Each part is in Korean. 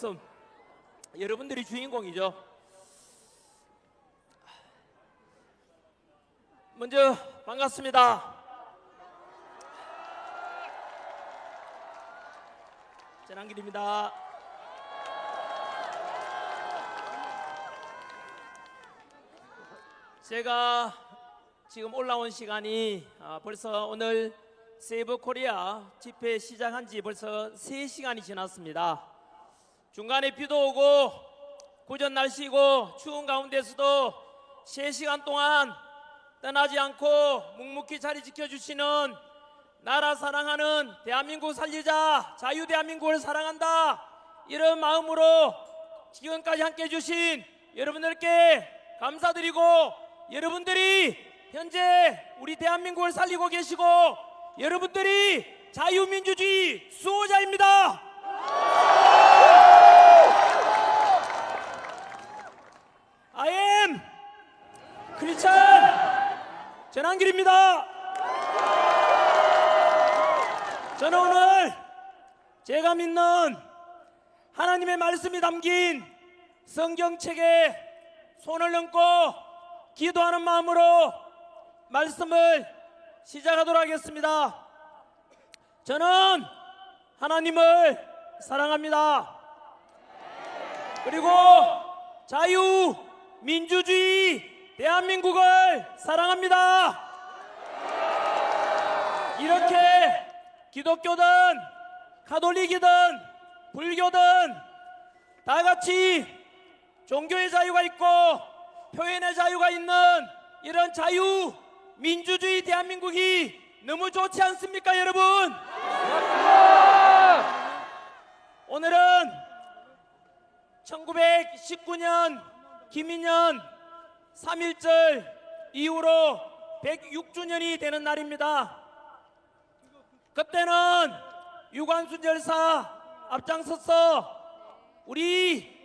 머슴. 여러분들이 주인공이죠. 먼저 반갑습니다. 전한길입니다. 제가 지금 올라온 시간이 아, 벌써 오늘 세이브 코리아 집회 시작한 지 벌써 3시간이 지났습니다. 중간에 비도 오고 구전 날씨고 추운 가운데서도 3시간 동안 떠나지 않고 묵묵히 자리 지켜주시는 나라 사랑하는 대한민국 살리자 자유 대한민국을 사랑한다 이런 마음으로 지금까지 함께 해주신 여러분들께 감사드리고 여러분들이 현재 우리 대한민국을 살리고 계시고 여러분들이 자유민주주의 수호자입니다. I am 크리스찬 전한길입니다. 저는 오늘 제가 믿는 하나님의 말씀이 담긴 성경책에 손을 얹고 기도하는 마음으로 말씀을 시작하도록 하겠습니다. 저는 하나님을 사랑합니다. 그리고 자유, 민주주의, 대한민국을 사랑합니다. 이렇게 기독교든 가톨릭이든 불교든 다 같이 종교의 자유가 있고 표현의 자유가 있는 이런 자유 민주주의 대한민국이 너무 좋지 않습니까 여러분? 오늘은 1919년 김인년 3.1절 이후로 106주년이 되는 날입니다. 그때는 유관순 열사 앞장서서 우리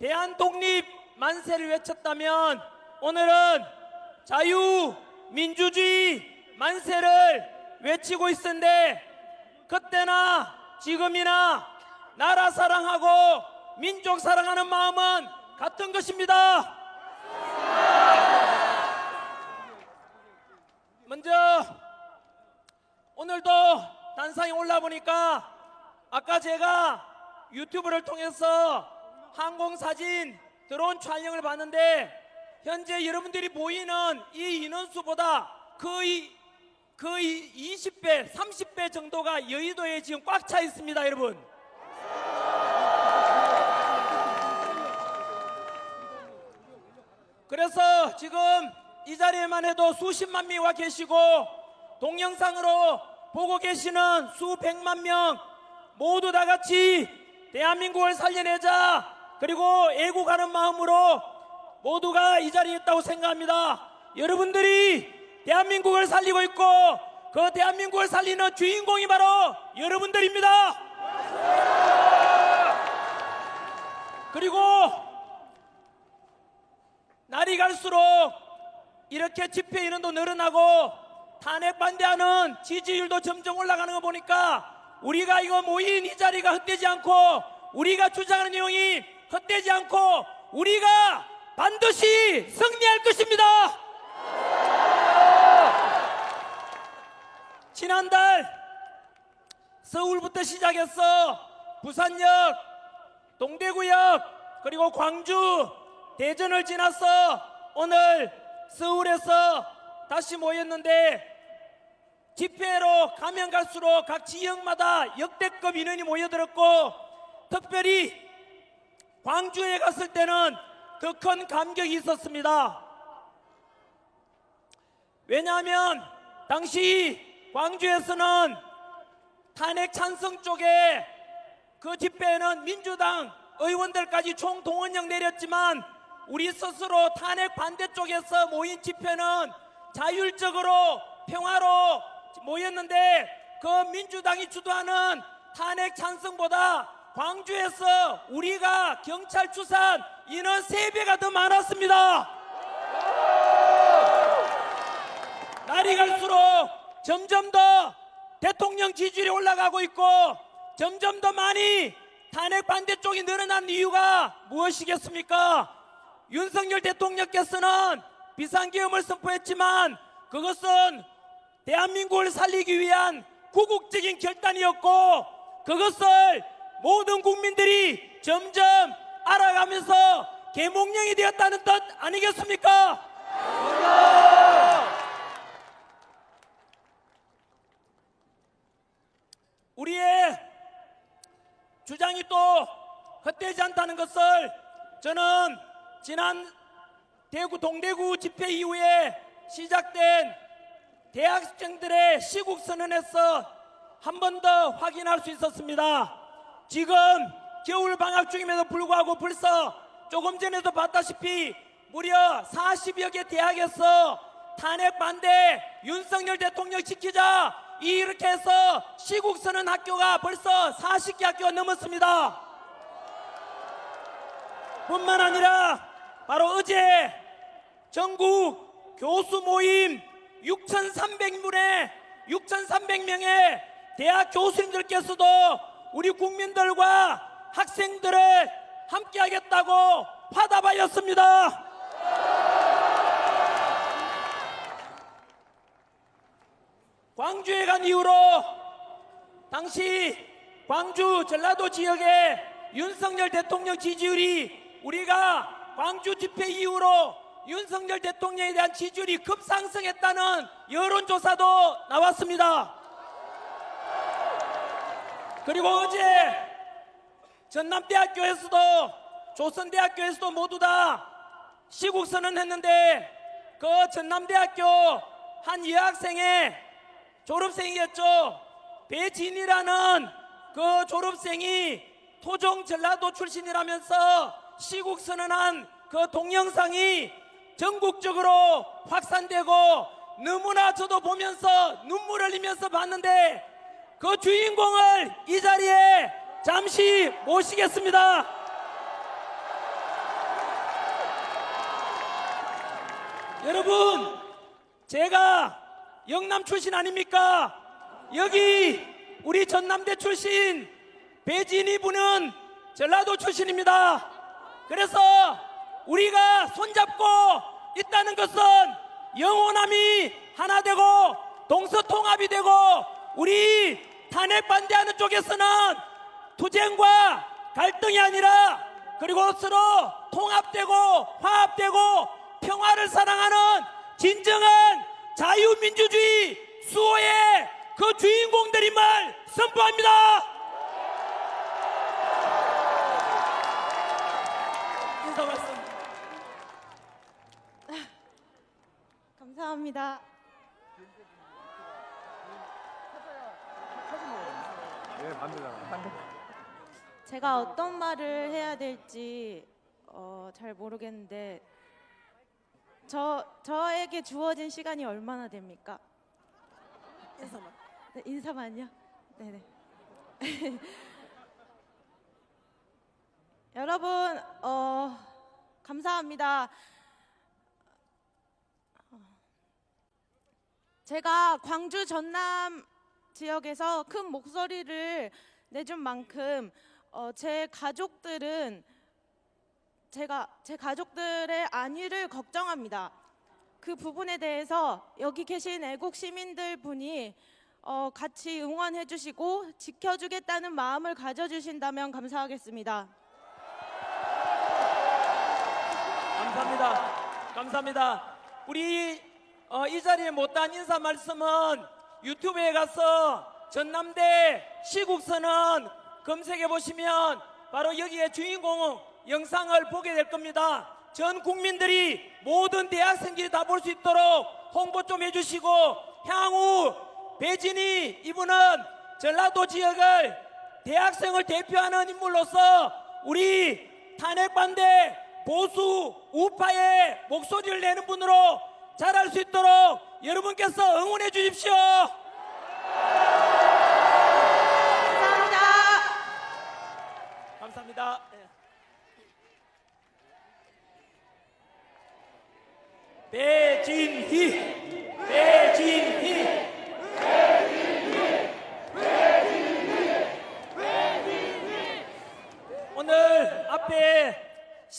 대한 독립 만세를 외쳤다면 오늘은 자유 민주주의 만세를 외치고 있는데 그때나 지금이나 나라 사랑하고 민족 사랑하는 마음은 같은 것입니다. 먼저 오늘도 단상에 올라 보니까 아까 제가 유튜브를 통해서 항공 사진 드론 촬영을 봤는데 현재 여러분들이 보이는 이 인원수보다 거의 거의 20배, 30배 정도가 여의도에 지금 꽉 차 있습니다, 여러분. 그래서 지금 이 자리에만 해도 수십만 명이 와 계시고 동영상으로 보고 계시는 수백만 명 모두 다 같이 대한민국을 살려내자 그리고 애국하는 마음으로 모두가 이 자리에 있다고 생각합니다. 여러분들이 대한민국을 살리고 있고 그 대한민국을 살리는 주인공이 바로 여러분들입니다. 그리고 날이 갈수록 이렇게 집회 인원도 늘어나고 탄핵 반대하는 지지율도 점점 올라가는 거 보니까 우리가 이거 모인 이 자리가 헛되지 않고 우리가 주장하는 내용이 헛되지 않고 우리가 반드시 승리할 것입니다. 지난달 서울부터 시작해서 부산역, 동대구역, 그리고 광주, 대전을 지나서 오늘 서울에서 다시 모였는데 집회로 가면 갈수록 각 지역마다 역대급 인원이 모여들었고 특별히 광주에 갔을 때는 더 큰 감격이 있었습니다. 왜냐하면 당시 광주에서는 탄핵 찬성 쪽에 그 집회에는 민주당 의원들까지 총 동원령 내렸지만 우리 스스로 탄핵 반대 쪽에서 모인 집회는 자율적으로 평화로 모였는데 그 민주당이 주도하는 탄핵 찬성보다 광주에서 우리가 경찰 추산 인원 세배가더 많았습니다. 날이 갈수록 점점 더 대통령 지지율이 올라가고 있고 점점 더 많이 탄핵 반대쪽이 늘어난 이유가 무엇이겠습니까? 윤석열 대통령께서는 비상계엄을 선포했지만 그것은 대한민국을 살리기 위한 구국적인 결단이었고 그것을 모든 국민들이 점점 알아가면서 계몽령이 되었다는 뜻 아니겠습니까? 우리의 주장이 또 헛되지 않다는 것을 저는 지난 대구 동대구 집회 이후에 시작된 대학생들의 시국 선언에서 한 번 더 확인할 수 있었습니다. 지금 겨울 방학 중임에도 불구하고 벌써 조금 전에도 봤다시피 무려 40여 개 대학에서 탄핵 반대 윤석열 대통령 지키자 이렇게 해서 시국 선언 학교가 벌써 40개 학교가 넘었습니다. 뿐만 아니라 바로 어제 전국 교수 모임 6,300분의 6,300명의 대학 교수님들께서도 우리 국민들과 학생들을 함께하겠다고 화답하였습니다. 광주에 간 이후로 당시 광주 전라도 지역의 윤석열 대통령 지지율이 우리가 광주 집회 이후로 윤석열 대통령에 대한 지지율이 급상승했다는 여론조사도 나왔습니다. 그리고 어제 전남대학교에서도 조선대학교에서도 모두 다 시국 선언했는데 그 전남대학교 한 여학생의 졸업생이었죠. 배진이라는 그 졸업생이 토종 전라도 출신이라면서 시국 선언한 그 동영상이 전국적으로 확산되고 너무나 저도 보면서 눈물 흘리면서 봤는데 그 주인공을 이 자리에 잠시 모시겠습니다. 여러분, 제가 영남 출신 아닙니까? 여기 우리 전남대 출신 배진이 분은 전라도 출신입니다. 그래서 우리가 손잡고 있다는 것은 영원함이 하나 되고 동서통합이 되고 우리 탄핵 반대하는 쪽에서는 투쟁과 갈등이 아니라 그리고 서로 통합되고 화합되고 평화를 사랑하는 진정한 자유민주주의 수호의 그 주인공들임을 선포합니다. 말씀. 감사합니다. 예, 반대잖아. 반대. 제가 어떤 말을 해야 될지 어, 잘 모르겠는데 저 저에게 주어진 시간이 얼마나 됩니까? 인사만. 네, 인사만요. 네네. 여러분 어, 감사합니다. 제가 광주 전남 지역에서 큰 목소리를 내준 만큼 어, 제 가족들은 제가 제 가족들의 안위를 걱정합니다. 그 부분에 대해서 여기 계신 애국 시민들 분이 어, 같이 응원해 주시고 지켜주겠다는 마음을 가져주신다면 감사하겠습니다. 감사합니다. 감사합니다. 우리 어, 이 자리에 못한 인사 말씀은 유튜브에 가서 전남대 시국선언 검색해 보시면 바로 여기에 주인공 영상을 보게 될 겁니다. 전 국민들이 모든 대학생들이 다 볼 수 있도록 홍보 좀 해주시고 향후 배진이 이분은 전라도 지역을 대학생을 대표하는 인물로서 우리 탄핵 반대 보수 우파의 목소리를 내는 분으로 자랄 수 있도록 여러분께서 응원해 주십시오. 감사합니다. 감사합니다. 네. 배진희, 배진희.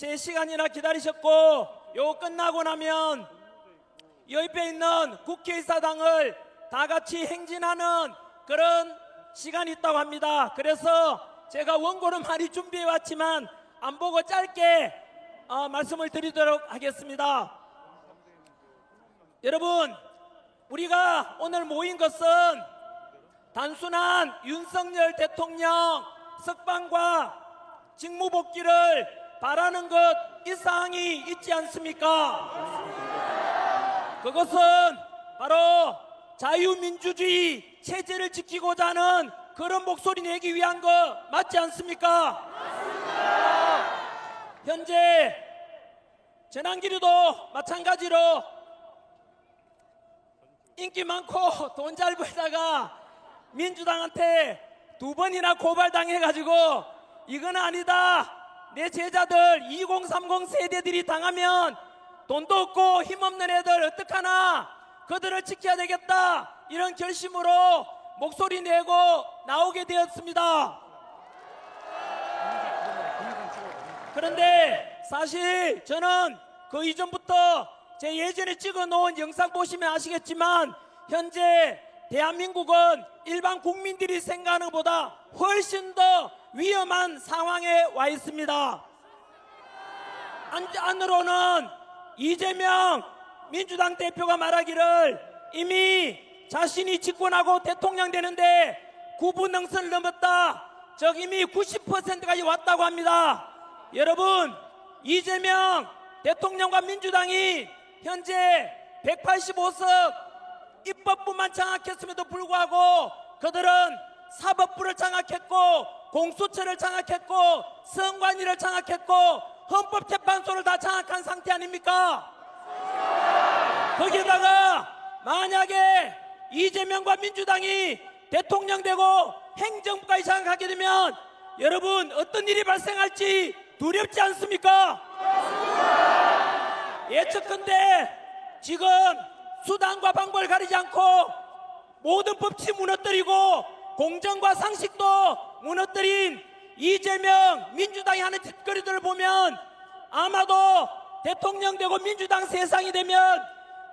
4시간이나 기다리셨고 요 끝나고 나면 옆에 있는 국회의사당을 다 같이 행진하는 그런 시간이 있다고 합니다. 그래서 제가 원고는 많이 준비해 왔지만 안 보고 짧게 어, 말씀을 드리도록 하겠습니다. 여러분, 우리가 오늘 모인 것은 단순한 윤석열 대통령 석방과 직무복귀를 바라는 것이 사항이 있지 않습니까? 그것은 바로 자유민주주의 체제를 지키고자 하는 그런 목소리 내기 위한 거 맞지 않습니까? 현재 전환기류도 마찬가지로 인기 많고 돈 잘 벌다가 민주당한테 두 번이나 고발당해가지고 이건 아니다. 내 제자들 2030 세대들이 당하면 돈도 없고 힘없는 애들 어떡하나 그들을 지켜야 되겠다 이런 결심으로 목소리 내고 나오게 되었습니다. 그런데 사실 저는 그 이전부터 제 예전에 찍어 놓은 영상 보시면 아시겠지만 현재 대한민국은 일반 국민들이 생각하는 것보다 훨씬 더 위험한 상황에 와 있습니다. 안, 안으로는 이재명 민주당 대표가 말하기를 이미 자신이 집권하고 대통령 되는데 9분 능선을 넘었다. 저 이미 90%까지 왔다고 합니다. 여러분, 이재명 대통령과 민주당이 현재 185석 입법부만 장악했음에도 불구하고 그들은 사법부를 장악했고 공수처를 장악했고 선관위를 장악했고 헌법재판소를 다 장악한 상태 아닙니까? 거기다가 만약에 이재명과 민주당이 대통령 되고 행정부까지 장악하게 되면 여러분 어떤 일이 발생할지 두렵지 않습니까? 예측컨대 지금 수단과 방법을 가리지 않고 모든 법치 무너뜨리고 공정과 상식도 무너뜨린 이재명 민주당이 하는 짓거리들을 보면 아마도 대통령 되고 민주당 세상이 되면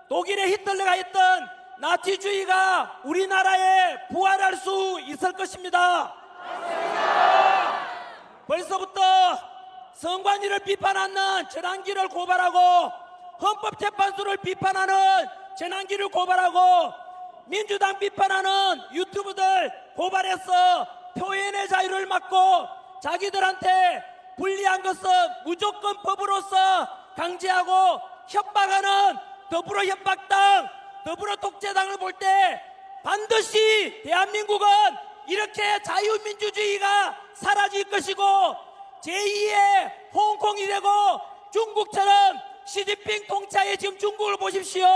독일의 히틀러가 했던 나치주의가 우리나라에 부활할 수 있을 것입니다. 벌써부터 선관위를 비판하는 전환기를 고발하고 헌법재판소를 비판하는 전환기를 고발하고 민주당 비판하는 유튜브들 고발해서 표현의 자유를 막고 자기들한테 불리한 것은 무조건 법으로서 강제하고 협박하는 더불어 협박당 더불어 독재당을 볼 때 반드시 대한민국은 이렇게 자유민주주의가 사라질 것이고 제2의 홍콩이 되고 중국처럼 시진핑 통치하에 지금 중국을 보십시오.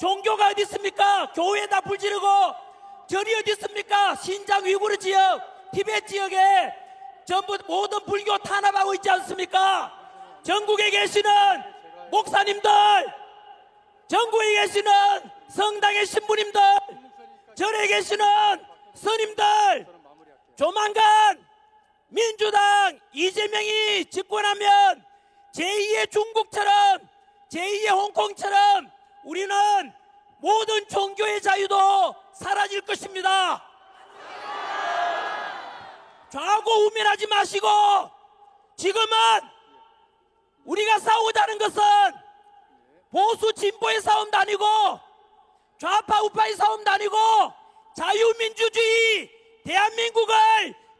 종교가 어디 있습니까? 교회에다 불 지르고 절이 어디 있습니까? 신장 위구르 지역, 티베트 지역에 전부 모든 불교 탄압하고 있지 않습니까? 전국에 계시는 목사님들, 전국에 계시는 성당의 신부님들, 절에 계시는 스님들, 조만간 민주당 이재명이 집권하면 제2의 중국처럼 제2의 홍콩처럼 우리는 모든 종교의 자유도 사라질 것입니다. 좌고 우면하지 마시고 지금은 우리가 싸우자는 것은 보수 진보의 싸움도 아니고 좌파 우파의 싸움도 아니고 자유민주주의 대한민국을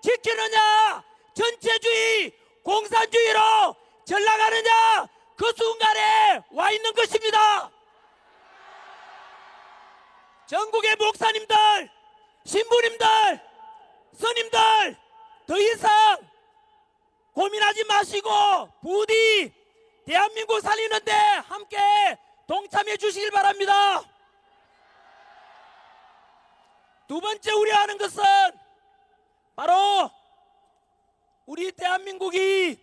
지키느냐 전체주의 공산주의로 전락하느냐 그 순간에 와 있는 것입니다. 전국의 목사님들, 신부님들, 스님들 더 이상 고민하지 마시고 부디 대한민국 살리는데 함께 동참해 주시길 바랍니다. 두 번째 우려하는 것은 바로 우리 대한민국이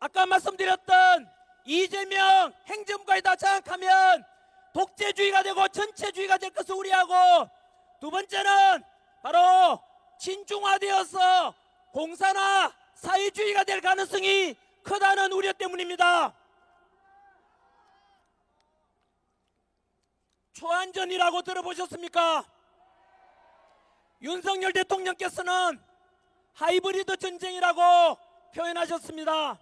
아까 말씀드렸던 이재명 행정부에다 장악하면 독재주의가 되고 전체주의가 될 것을 우려하고 두 번째는 바로 친중화되어서 공산화 사회주의가 될 가능성이 크다는 우려 때문입니다. 초안전이라고 들어보셨습니까? 윤석열 대통령께서는 하이브리드 전쟁이라고 표현하셨습니다.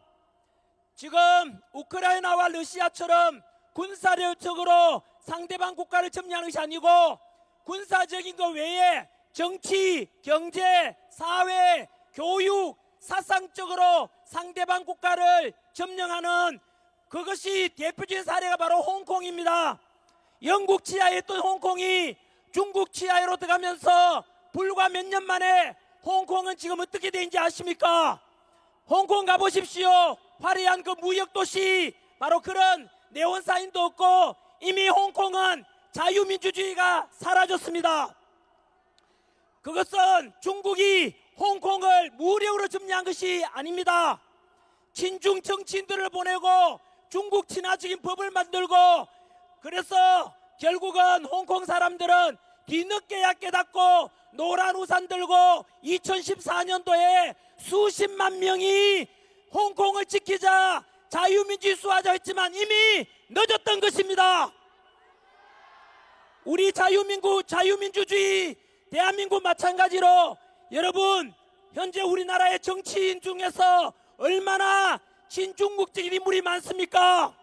지금 우크라이나와 러시아처럼 군사력적으로 상대방 국가를 점령하는 것이 아니고 군사적인 것 외에 정치, 경제, 사회, 교육, 사상적으로 상대방 국가를 점령하는 그것이 대표적인 사례가 바로 홍콩입니다. 영국 치하에 있던 홍콩이 중국 치하로 들어가면서 불과 몇 년 만에 홍콩은 지금 어떻게 되는지 아십니까? 홍콩 가보십시오. 화려한 그 무역 도시 바로 그런 네온 사인도 없고 이미 홍콩은 자유민주주의가 사라졌습니다. 그것은 중국이 홍콩을 무력으로 점령한 것이 아닙니다. 친중 정치인들을 보내고 중국 친화적인 법을 만들고 그래서 결국은 홍콩 사람들은 뒤늦게야 깨닫고 노란 우산 들고 2014년도에 수십만 명이 홍콩을 지키자 자유민주주의 수하자 했지만 이미 늦었던 것입니다. 우리 자유민국 자유민주주의 대한민국 마찬가지로 여러분 현재 우리나라의 정치인 중에서 얼마나 친중국적인 인물이 많습니까?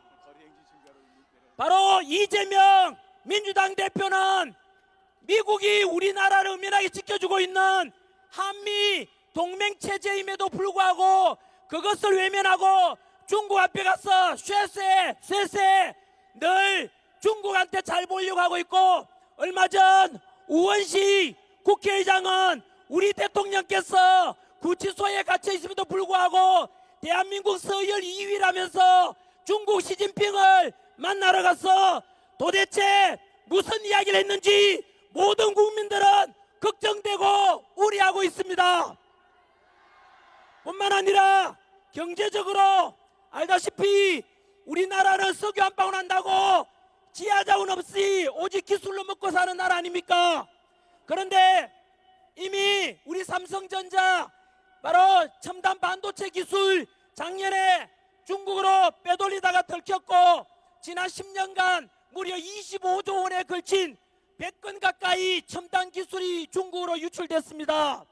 바로 이재명 민주당 대표는 미국이 우리나라를 은밀하게 지켜주고 있는 한미 동맹 체제임에도 불구하고 그것을 외면하고 중국 앞에 가서 쇠쇠 쇠쇠 늘 중국한테 잘 보이려고 하고 있고 얼마 전 우원식 국회의장은 우리 대통령께서 구치소에 갇혀 있음에도 불구하고 대한민국 서열 2위라면서 중국 시진핑을 만나러 가서 도대체 무슨 이야기를 했는지 모든 국민들은 걱정되고 우려하고 있습니다. 뿐만 아니라 경제적으로 알다시피 우리나라는 석유 한 방울 한다고 지하자원 없이 오직 기술로 먹고 사는 나라 아닙니까? 그런데 이미 우리 삼성전자 바로 첨단 반도체 기술 작년에 중국으로 빼돌리다가 들켰고 지난 10년간 무려 25조 원에 걸친 100건 가까이 첨단 기술이 중국으로 유출됐습니다.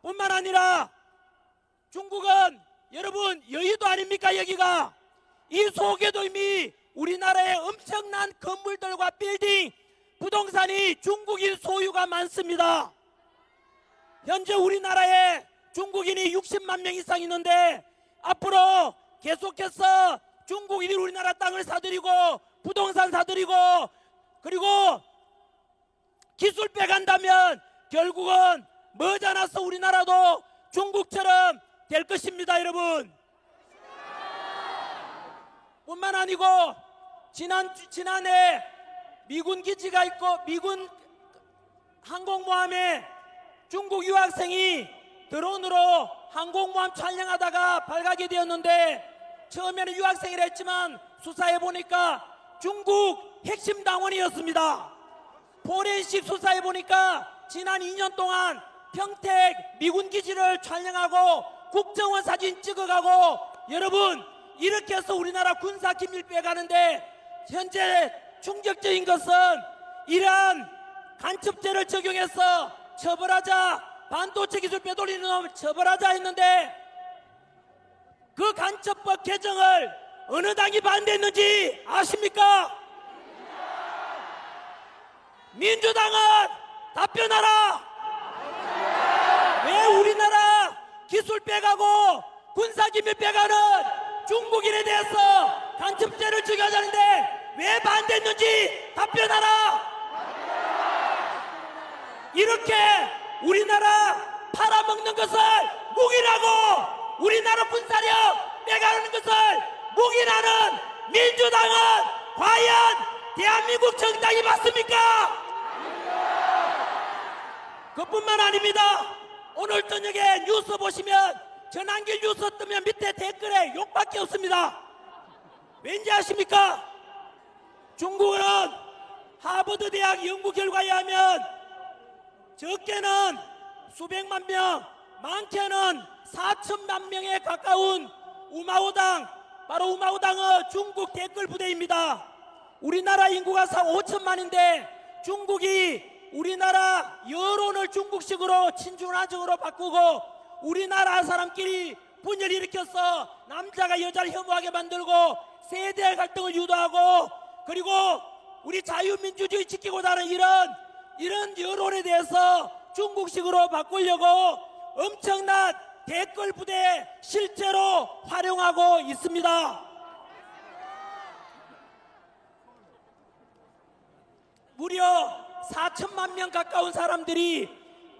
뿐만 아니라 중국은 여러분 여의도 아닙니까 여기가 이 속에도 이미 우리나라의 엄청난 건물들과 빌딩 부동산이 중국인 소유가 많습니다. 현재 우리나라에 중국인이 60만 명 이상 있는데 앞으로 계속해서 중국인이 우리나라 땅을 사들이고 부동산 사들이고 그리고 기술 빼간다면 결국은 머지않아서 우리나라도 중국처럼 될 것입니다 여러분 뿐만 아니고 지난 지난해 미군 기지가 있고 미군 항공모함에 중국 유학생이 드론으로 항공모함 촬영하다가 발각이 되었는데 처음에는 유학생이라 했지만 수사해 보니까 중국 핵심 당원이었습니다. 포렌식 수사해 보니까 지난 2년 동안 평택 미군 기지를 촬영하고 국정원 사진 찍어가고 여러분 이렇게 해서 우리나라 군사 기밀 빼가는데 현재 충격적인 것은 이러한 간첩죄를 적용해서 처벌하자 반도체 기술 빼돌리는 놈을 처벌하자 했는데 그 간첩법 개정을 어느 당이 반대했는지 아십니까? 민주당은 답변하라! 왜 우리나라 기술 빼가고 군사기밀 빼가는 중국인에 대해서 간첩죄를 적용하자는데 왜 반대했는지 답변하라! 이렇게 우리나라 팔아먹는 것을 묵인하고 우리나라 군사력 빼가는 것을 묵인하는 민주당은 과연 대한민국 정당이 맞습니까? 그뿐만 아닙니다. 오늘 저녁에 뉴스 보시면 전환길 뉴스 뜨면 밑에 댓글에 욕밖에 없습니다. 왠지 아십니까? 중국은 하버드 대학 연구 결과에 의하면 적게는 수백만 명, 많게는 4천만 명에 가까운 우마오당 바로 우마오당은 중국 댓글 부대입니다. 우리나라 인구가 4, 5천만인데 중국이 우리나라 여론을 중국식으로 친중화적으로 바꾸고 우리나라 사람끼리 분열 일으켜서 남자가 여자를 혐오하게 만들고 세대 갈등을 유도하고 그리고 우리 자유민주주의 지키고자 하는 이런 이런 여론에 대해서 중국식으로 바꾸려고 엄청난 댓글 부대 실제로 활용하고 있습니다. 무려 4천만 명 가까운 사람들이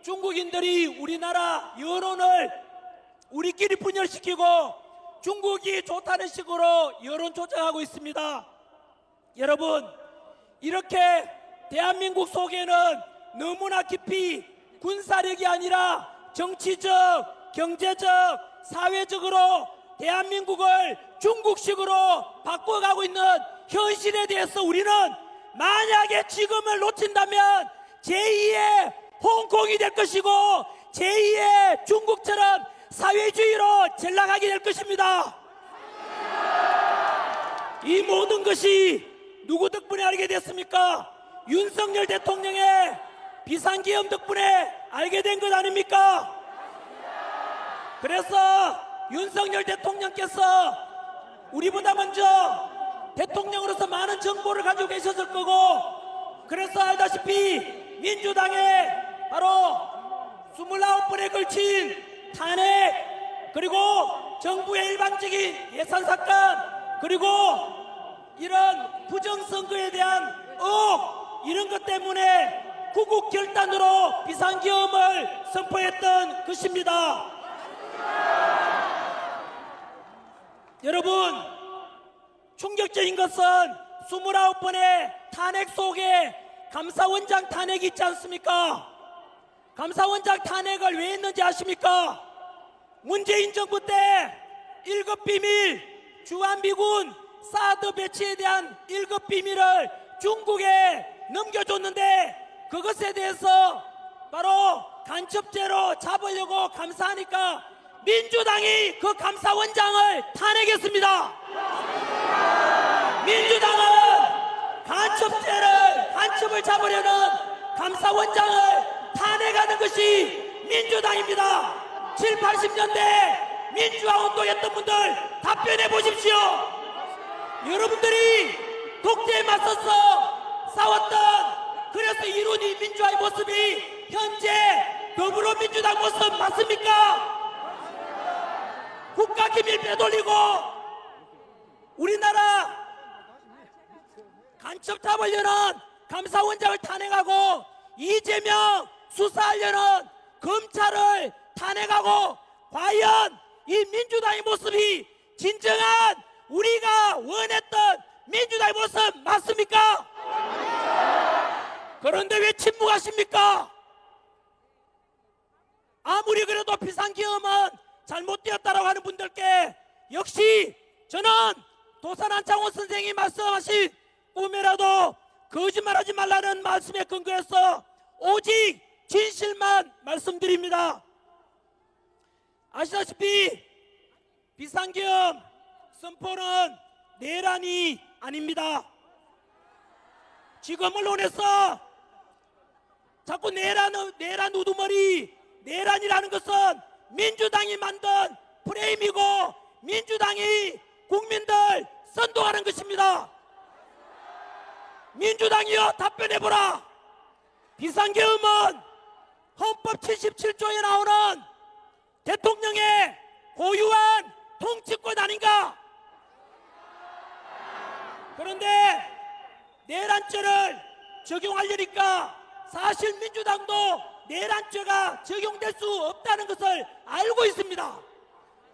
중국인들이 우리나라 여론을 우리끼리 분열시키고 중국이 좋다는 식으로 여론 조작하고 있습니다. 여러분, 이렇게 대한민국 속에는 너무나 깊이 군사력이 아니라 정치적, 경제적, 사회적으로 대한민국을 중국식으로 바꿔가고 있는 현실에 대해서 우리는 만약에 지금을 놓친다면 제2의 홍콩이 될 것이고 제2의 중국처럼 사회주의로 전락하게 될 것입니다. 이 모든 것이 누구 덕분에 알게 됐습니까? 윤석열 대통령의 비상기업 덕분에 알게 된 것 아닙니까? 그래서 윤석열 대통령께서 우리보다 먼저 대통령으로서 많은 정보를 가지고 계셨을 거고 그래서 알다시피 민주당의 바로 29번에 걸친 탄핵 그리고 정부의 일방적인 예산 삭감 그리고 이런 부정선거에 대한 의혹 이런 것 때문에 구국 결단으로 비상계엄을 선포했던 것입니다. 여러분 충격적인 것은 29번의 탄핵 속에 감사원장 탄핵이 있지 않습니까? 감사원장 탄핵을 왜 했는지 아십니까? 문재인 정부 때 1급 비밀 주한미군 사드 배치에 대한 1급 비밀을 중국에 넘겨줬는데 그것에 대해서 바로 간첩죄로 잡으려고 감사하니까 민주당이 그 감사원장을 탄핵했습니다. 민주당은 간첩죄를 간첩을 잡으려는 감사원장을 탄핵하는 것이 민주당입니다. 7, 80년대 민주화 운동했던 분들 답변해 보십시오. 여러분들이 독재에 맞서서 싸웠던 그래서 이룬 이 민주화의 모습이 현재 더불어민주당 모습 맞습니까? 국가 기밀 빼돌리고 우리나라 간첩 잡으려는 감사원장을 탄핵하고 이재명 수사하려는 검찰을 탄핵하고 과연 이 민주당의 모습이 진정한 우리가 원했던 민주당의 모습 맞습니까? 그런데 왜 침묵하십니까? 아무리 그래도 비상기업은 잘못되었다라고 하는 분들께 역시 저는 도산 한창원 선생이 말씀하신 꿈에라도 거짓말하지 말라는 말씀에 근거해서 오직 진실만 말씀드립니다. 아시다시피 비상기업 선포는 내란이 아닙니다. 지금 언론에서 자꾸 내란, 내란 우두머리, 내란이라는 것은 민주당이 만든 프레임이고 민주당이 국민들 선동하는 것입니다. 민주당이여 답변해보라. 비상계엄은 헌법 77조에 나오는 대통령의 고유한 통치권 아닌가? 그런데 내란죄를 적용하려니까 사실 민주당도 내란죄가 적용될 수 없다는 것을 알고 있습니다.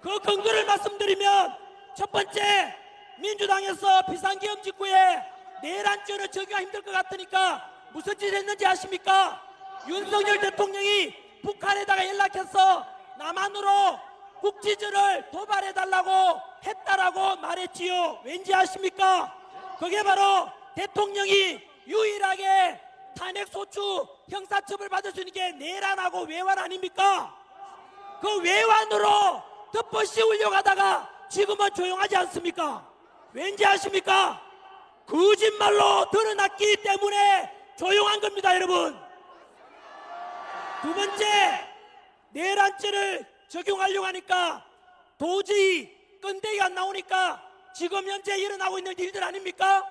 그 근거를 말씀드리면 첫 번째 민주당에서 비상계엄 직후에 내란죄를 적용하기 힘들 것 같으니까 무슨 짓을 했는지 아십니까? 윤석열 대통령이 북한에다가 연락해서 남한으로 국지전을 도발해달라고 했다라고 말했지요. 왠지 아십니까? 그게 바로 대통령이 유일하게 탄핵 소추 형사처벌 받을 수 있는 게 내란하고 외환 아닙니까? 그 외환으로 덮어 씌우려고 하다가 지금은 조용하지 않습니까? 왠지 아십니까? 거짓말로 드러났기 때문에 조용한 겁니다, 여러분. 두 번째, 내란죄를 적용하려고 하니까 도저히 끈데기가 안 나오니까 지금 현재 일어나고 있는 일들 아닙니까?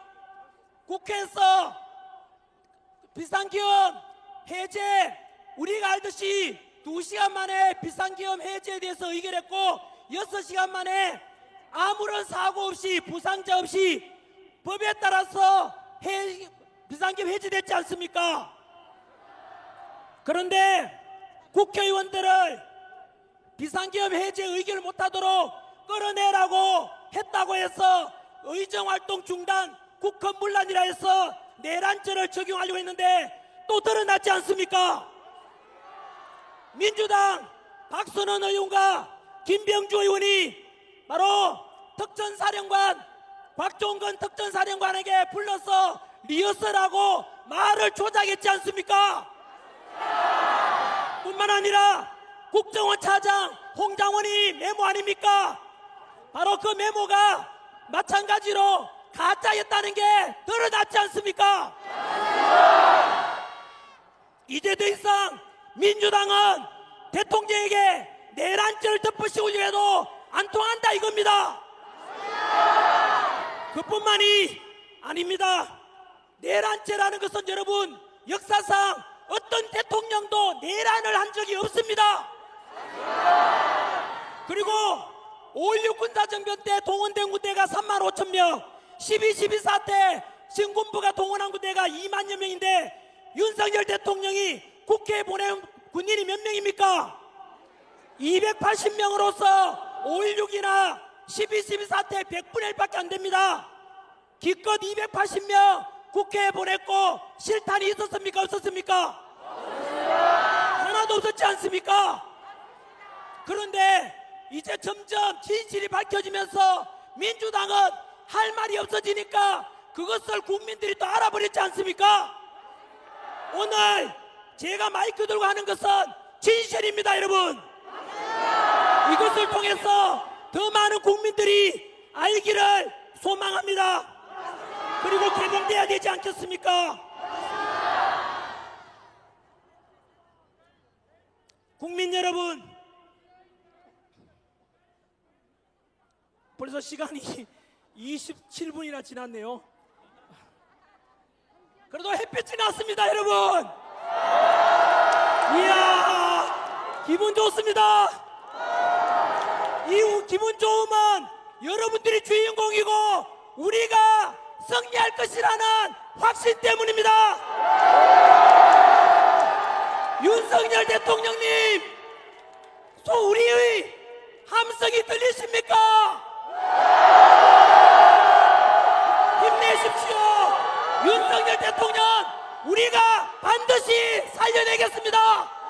국회에서 비상기업 해제 우리가 알듯이 두시간 만에 비상기업 해제에 대해서 의결했고 여섯 시간 만에 아무런 사고 없이 부상자 없이 법에 따라서 해, 비상기업 해제됐지 않습니까? 그런데 국회의원들을 비상기업 해제 의결을 못하도록 끌어내라고 했다고 해서 의정활동 중단 국헌문란이라 해서 내란죄를 적용하려고 했는데 또 드러났지 않습니까? 민주당 박선원 의원과 김병주 의원이 바로 특전사령관 곽종건 특전사령관에게 불러서 리허설하고 말을 조작했지 않습니까? 뿐만 아니라 국정원 차장 홍장원이 메모 아닙니까? 바로 그 메모가 마찬가지로 가짜였다는 게 드러났지 않습니까? 이제 더 이상 민주당은 대통령에게 내란죄를 덮으시고 해도 안 통한다 이겁니다. 그뿐만이 아닙니다. 내란죄라는 것은 여러분 역사상 어떤 대통령도 내란을 한 적이 없습니다. 그리고 5.16 군사정변 때 동원된 군대가 3만 5천 명, 12.12 사태 신군부가 동원한 군대가 2만여 명인데 윤석열 대통령이 국회에 보낸 군인이 몇 명입니까? 280명으로서 5.16이나 12.12 사 태 100분의 1밖에 안 됩니다. 기껏 280명 국회에 보냈고 실탄이 있었습니까? 없었습니까? 하나도 없었지 않습니까? 그런데 이제 점점 진실이 밝혀지면서 민주당은 할 말이 없어지니까 그것을 국민들이 또 알아버렸지 않습니까? 오늘 제가 마이크 들고 하는 것은 진실입니다, 여러분. 이것을 통해서 더 많은 국민들이 알기를 소망합니다. 그리고 개명돼야 되지 않겠습니까? 국민 여러분, 벌써 시간이 27분이나 지났네요. 그래도 햇빛이 났습니다, 여러분. 이야, 기분 좋습니다. 이 기분 좋음은 여러분들이 주인공이고 우리가 승리할 것이라는 확신 때문입니다. 윤석열 대통령님, 소 우리의 함성이 들리십니까? 힘내십시오. 윤석열 대통령, 우리가 반드시 살려내겠습니다.